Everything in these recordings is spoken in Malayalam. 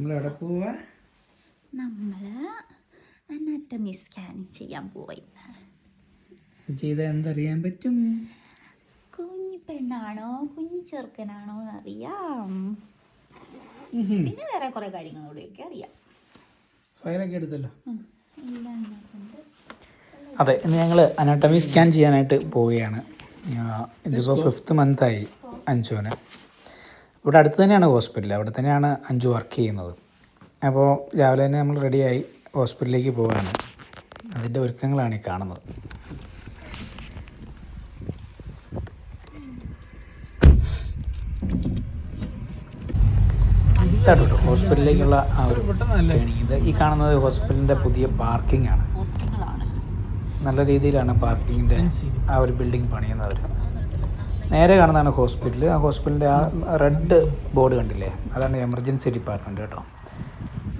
നമ്മൾ എവിടെ പോവാ? നമ്മൾ അനാറ്റമി സ്കാനിങ് ചെയ്യാൻ പോയി ചെയ്താൽ എന്തറിയാൻ പറ്റും? കുഞ്ഞി പെണ്ണാണോ? കുഞ്ഞി ചെറുക്കനാണോ എന്നറിയാം. പിന്നെ വേറെ കുറെ കാര്യങ്ങളോടെയൊക്കെ അറിയാം. ഫയലൊക്കെ എടുത്തല്ലോ? അതെ ഇന്ന് ഞങ്ങൾ അനാട്ടമി സ്കാൻ ചെയ്യാനായിട്ട് പോവുകയാണ്. ഇതിപ്പോൾ ഫിഫ്ത്ത് ആയി അഞ്ചുവിന് ഇവിടെ അടുത്ത് തന്നെയാണ് ഹോസ്പിറ്റൽ അവിടെ തന്നെയാണ് അഞ്ചു വർക്ക് ചെയ്യുന്നത്. അപ്പോൾ രാവിലെ തന്നെ നമ്മൾ റെഡിയായി ഹോസ്പിറ്റലിലേക്ക് പോവുകയാണ്. അതിന്റെ ഒരുക്കങ്ങളാണ് ഈ കാണുന്നത്. കേട്ടോ ഹോസ്പിറ്റലിലേക്കുള്ള ആ ഒരു ഇത് ഈ കാണുന്നത് ഹോസ്പിറ്റലിന്റെ പുതിയ പാർക്കിംഗ് ആണ് നല്ല രീതിയിലാണ് പാർക്കിങ്ങിന്റെ ആ ഒരു ബിൽഡിംഗ് പണിയുന്നവർ നേരെ കാണുന്നതാണ് ഹോസ്പിറ്റൽ ആ ഹോസ്പിറ്റലിന്റെ ആ റെഡ് ബോർഡ് കണ്ടില്ലേ? അതാണ് എമർജൻസി ഡിപ്പാർട്ട്മെന്റ് കേട്ടോ.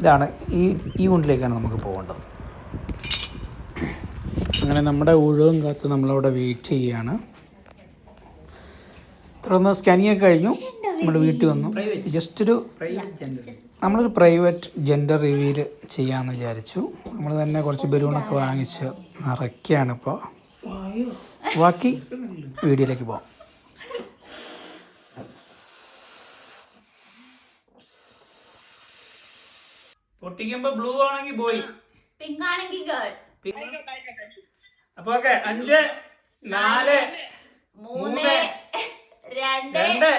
ഇതാണ് ഈ ഈ ഊണ്ടിലേക്കാണ് നമുക്ക് പോകേണ്ടത്. അങ്ങനെ നമ്മുടെ ഊഴവും കാത്ത് നമ്മളവിടെ വെയിറ്റ് ചെയ്യുകയാണ്. തുടർന്ന് സ്കാനിങ് ഒക്കെ കഴിഞ്ഞു. നമ്മൾ വീട്ടിൽ വന്നു. ജസ്റ്റ് ഒരു നമ്മളൊരു പ്രൈവറ്റ് ജെൻഡർ റിവ്യൂൽ ചെയ്യാമെന്ന് വിചാരിച്ചു. നമ്മൾ തന്നെ കുറച്ച് ബലൂണൊക്കെ വാങ്ങിച്ച് നിറയ്ക്കുകയാണ് ഇപ്പോൾ. ബാക്കി വീഡിയോയിലേക്ക് പോകാം പൊട്ടിക്കുമ്പോ ബ്ലൂ ആണെങ്കിൽ ബോയ് പിങ്ക് ആണെങ്കിൽ ഗേൾ അപ്പൊ ഓക്കെ അഞ്ച് നാല് മൂന്ന് രണ്ട്. രണ്ട്.